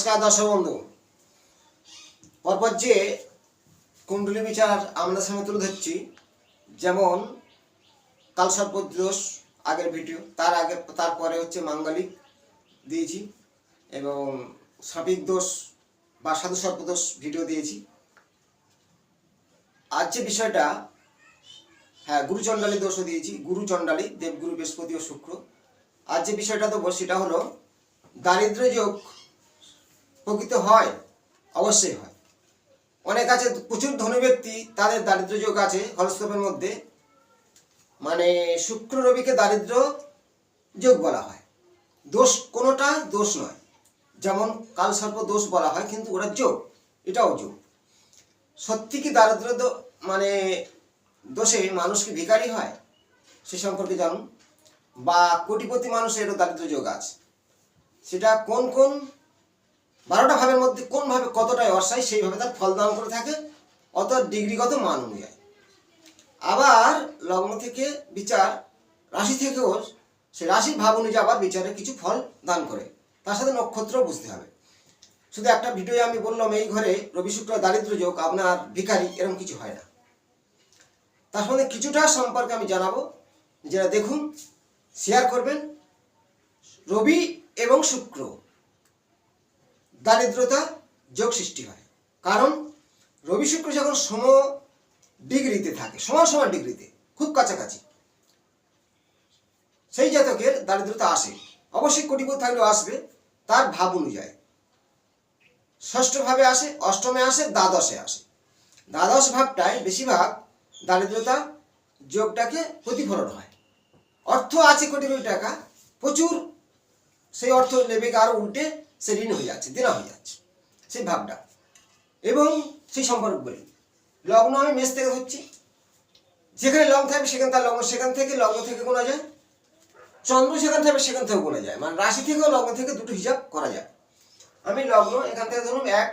নমস্কার দর্শক বন্ধু। পরপর যে কুণ্ডলী বিচার আমাদের সামনে তুলে ধরছি, যেমন কালসর্প দোষ আগের ভিডিও, তার আগে তারপরে হচ্ছে মাঙ্গলিক দিয়েছি এবং সাপিক দোষ বা সাধু সর্পদোষ ভিডিও দিয়েছি। আজ যে বিষয়টা হ্যাঁ গুরুচণ্ডালী দোষও দিয়েছি গুরুচণ্ডালী দেবগুরু বৃহস্পতি ও শুক্র। আজ যে বিষয়টা দেবো, সেটা হলো দারিদ্র যোগ প্রকৃত হয়, অবশ্যই হয়। অনেক আছে, প্রচুর ধনী ব্যক্তি তাদের দারিদ্র যোগ আছে হরস্কোপের মধ্যে। মানে শুক্র রবিকে দারিদ্র যোগ বলা হয়। দোষ কোনোটা দোষ নয়। যেমন কালসর্প দোষ বলা হয়, কিন্তু ওরা যোগ, এটাও যোগ। সত্যি কি দারিদ্র মানে দোষে মানুষ কি ভিখারি হয়? সে সম্পর্কে জানুন। বা কোটিপতি মানুষেরও দারিদ্র যোগ আছে। সেটা কোন কোন বারোটা ভাবের মধ্যে কোন ভাবে কতটাই অর্সায় সেইভাবে তার ফল দান করে থাকে অত ডিগ্রিগত মান অনুযায়ী। আবার লগ্ন থেকে বিচার, রাশি থেকেও সে রাশির ভাব অনুযায়ী আবার বিচারে কিছু ফল দান করে। তার সাথে নক্ষত্র বুঝতে হবে। শুধু একটা ভিডিও আমি বললাম, এই ঘরে রবি শুক্র, দারিদ্র যোগ, আপনার ভিখারি, এরকম কিছু হয় না। তার সঙ্গে কিছুটা সম্পর্কে আমি জানাব। যেটা দেখুন শেয়ার করবেন। রবি এবং শুক্র। দারিদ্রতা যোগ সৃষ্টি হয়। কারণ রবি শুক্র যখন সম ডিগ্রিতে থাকে, সমান সমান ডিগ্রিতে, খুব কাছাকাছি, সেই জাতকের দারিদ্রতা আসে। অবশ্যই কোটিপতি থাকলেও আসবে, তার ভাব অনুযায়ী। ষষ্ঠ ভাবে আসে, অষ্টমে আসে, দ্বাদশে আসে। দ্বাদশ ভাবটায় বেশিরভাগ দারিদ্রতা যোগটাকে প্রতিফলন হয়। অর্থ আছে কোটি কোটি টাকা, প্রচুর সেই অর্থ নেবে আরও উল্টে সে ঋণ হয়ে যাচ্ছে দেনা হয়ে যাচ্ছে সেই ভাবটা। এবং সেই সম্পর্ক বলি লগ্ন আমি মেষ থেকে হচ্ছি যেখানে লগ্ন থাকবে সেখানে তার লগ্ন, সেখান থেকে লগ্ন থেকে গোনা যায়? চন্দ্র সেখান থাকবে সেখান থেকে গোনা যায়। মানে রাশি থেকেও লগ্ন থেকে দুটো হিসাব করা যায়। আমি লগ্ন, এখান থেকে ধরুন এক,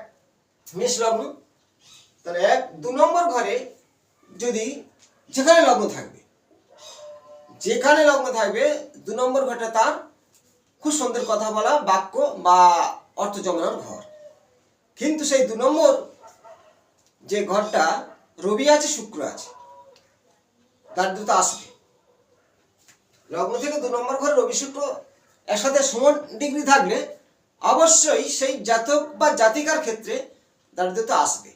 মেষ লগ্ন। তাহলে এক, দু নম্বর ঘরে যদি যেখানে লগ্ন থাকবে, যেখানে লগ্ন থাকবে, দু নম্বর ঘরটা তার খুব সুন্দর কথা বলা, বাক্য বা অর্থ জমানোর ঘর। কিন্তু সেই দু নম্বর যে ঘরটা, রবি আছে, শুক্র আছে দারিদ্রতা আসবে। লগ্ন থেকে দু নম্বর ঘরে রবি, শুক্র একসাথে সমান ডিগ্রি থাকলে অবশ্যই সেই জাতক বা জাতিকার ক্ষেত্রে দারিদ্রতা আসবে।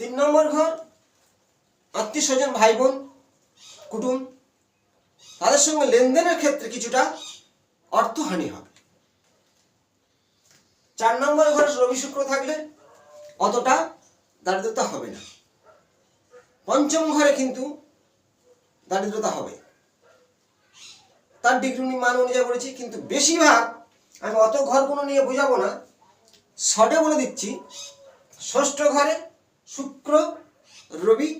তিন নম্বর ঘর, আত্মীয় স্বজন, ভাই বোন, কুটুম তাদের সঙ্গে লেনদেনের ক্ষেত্রে কিছুটা অর্থহানি হবে। চার নম্বর ঘরে রবি শুক্র থাকলে অতটা দারিদ্রতা হবে না। পঞ্চম ঘরে কিন্তু দারিদ্রতা হবে। তার ডিগ্রি মান অনুযায়ী বলেছি কিন্তু বেশিরভাগ আমি অত ঘর কোনো নিয়ে বোঝাবো না। শর্টে বলে দিচ্ছি, ষষ্ঠ ঘরে শুক্র, রবি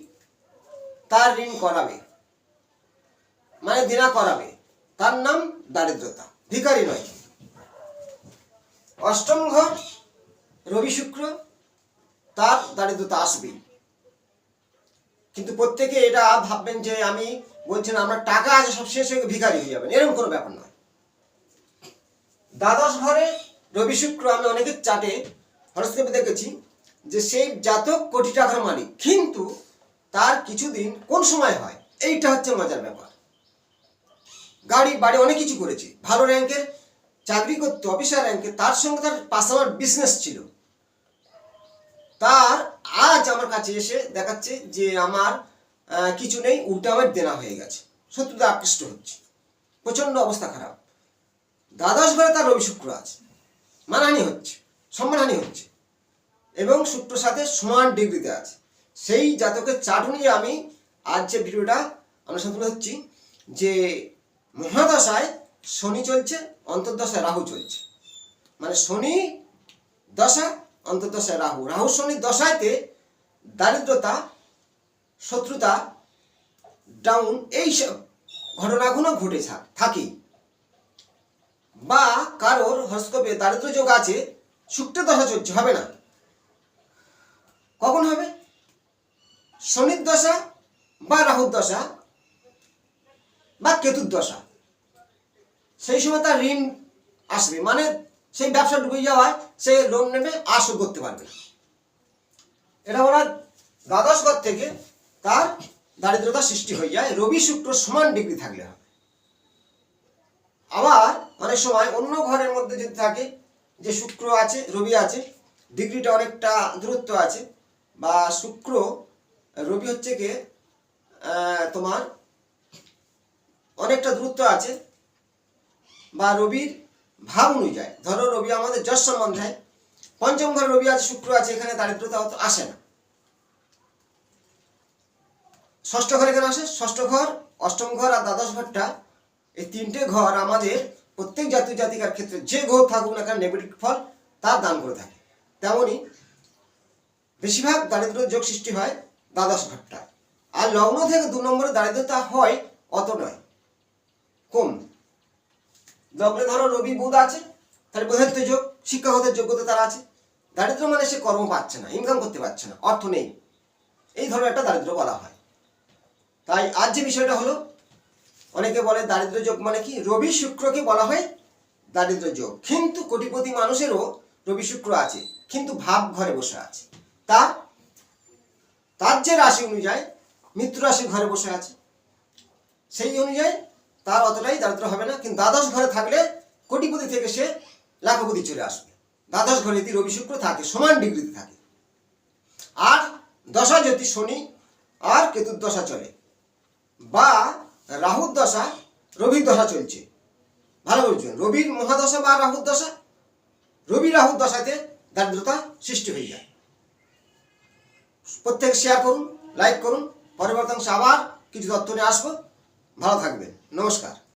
তার ঋণ করাবে। মানে দেনা করাবে। তার নাম দারিদ্রতা। ভিখারি নয়। অষ্টম ঘর, রবি শুক্র, তার দারিদ্রতা আসবেই। কিন্তু প্রত্যেকে এটা ভাববেন যে আমি বলছেন আমার টাকা আছে, সব শেষ হয়ে ভিখারি হয়ে যাবেন। এরকম কোনো ব্যাপার নয়। দ্বাদশ ঘরে রবি শুক্র, আমি অনেকের চাটে হরস্কোপে দেখেছি যে সেই জাতক কোটি টাকার মালিক। কিন্তু তার কিছুদিন কোন সময় হয়? এইটা হচ্ছে মজার ব্যাপার। গাড়ি, বাড়ি অনেক কিছু করেছে। ভালো র্যাঙ্কের চাকরি করতো অফিসার র্যাঙ্কে তার সঙ্গে তার পার্সোনাল বিজনেস ছিল। তার আজ আমার কাছে এসে দেখাচ্ছে যে আমার কিছু নেই, উল্টে আমার দেনা হয়ে গেছে। শত্রুতা আকৃষ্ট হচ্ছে। প্রচণ্ড অবস্থা খারাপ। দ্বাদশ ঘরে তার রবি শুক্র আছে। মানহানি হচ্ছে, সম্মানহানি হচ্ছে। এবং শুক্র সাথে সমান ডিগ্রিতে আছে। সেই জাতকের চাট আমি আজ যে ভিডিওটা আমরা সাথে হচ্ছি, যে মহাদশায় শনি চলছে, অন্তর্দশায় রাহু চলছে। মানে শনি দশা, অন্তর্দশায় রাহু। রাহু শনি দশায়তে দারিদ্রতা, শত্রুতা ডাউন এইসব ঘটনাগুলো ঘটে থাক- বা কারোর হস্তপে দারিদ্র যোগ আছে, শুক্র দশা চলছে, হবে না। কখন হবে? শনির দশা বা রাহুর দশা বা কেতুর দশা সেই সময় তার ঋণ আসবে মানে সেই ব্যবসা ডুবে যাওয়ায় সে লোন নেবে আশও করতে পারবে এটা বলা দ্বাদশ ঘর থেকে তার দারিদ্রতা সৃষ্টি হয়ে যায়, রবি শুক্র সমান ডিগ্রি থাকলে হবে। আবার অনেক সময় অন্য ঘরের মধ্যে যদি থাকে, যে শুক্র আছে, রবি আছে ডিগ্রিটা অনেকটা দূরত্ব আছে, বা শুক্র, রবি হচ্ছে কি তোমার অনেকটা দূরত্ব আছে। বা রবির ভাব অনুযায়ী, ধরো রবি আমাদের যশ সম্মান দেয় পঞ্চম ঘরে রবি আছে, শুক্র আছে, এখানে দারিদ্রতা অত আসে না। ষষ্ঠ ঘরে কেন আসে, ষষ্ঠ ঘর, অষ্টম ঘর আর দ্বাদশ ঘরটা, এই তিনটে ঘর আমাদের প্রত্যেক জাতি জাতিকার ক্ষেত্রে যে ঘর থাকুক না কেন, নেগেটিভ ফল তার দান করে থাকে। তেমনি বেশিরভাগ দারিদ্র যোগ সৃষ্টি হয় দ্বাদশ ঘরটা আর লগ্ন থেকে দু নম্বরে দারিদ্রতা হয় অত নয়। কম। লগ্নে ধরো রবি বুধ আছে, তাহলে বোধত্ব যোগ শিক্ষাগতের যোগ্যতা তার আছে। দারিদ্র মানে সে কর্ম পাচ্ছে না ইনকাম করতে পারছে না, অর্থ নেই। এই ধরনের একটা দারিদ্র বলা হয়। তাই আজ যে বিষয়টা হলো, অনেকে বলে দারিদ্র যোগ মানে কি? রবি শুক্রকে বলা হয় দারিদ্র যোগ। কিন্তু কোটিপতি মানুষেরও রবি শুক্র আছে, কিন্তু ভাব ঘরে বসে আছে। তার তার যে রাশি অনুযায়ী মৃত্যু রাশি ঘরে বসে আছে, সেই অনুযায়ী তার অতটাই দারিদ্র হবে না, কিন্তু দ্বাদশ ঘরে থাকলে কোটিপতি থেকে সে লাখপতি চলে আসবে। দ্বাদশ ঘরে যদি রবি শুক্র থাকে, সমান ডিগ্রিতে থাকে। আর দশা যদি শনি আর কেতুর দশা চলে, বা রাহুর দশা রবির দশা চলছে। ভালো বলছেন, রবির মহাদশা বা রাহুর দশা? রবি রাহুর দশাতে দারিদ্রতা সৃষ্টি হয়ে যায়। প্রত্যেক শেয়ার করুন লাইক করুন পরবর্তী আবার কিছু তথ্য নিয়ে আসব। ভালো থাকবেন। নমস্কার।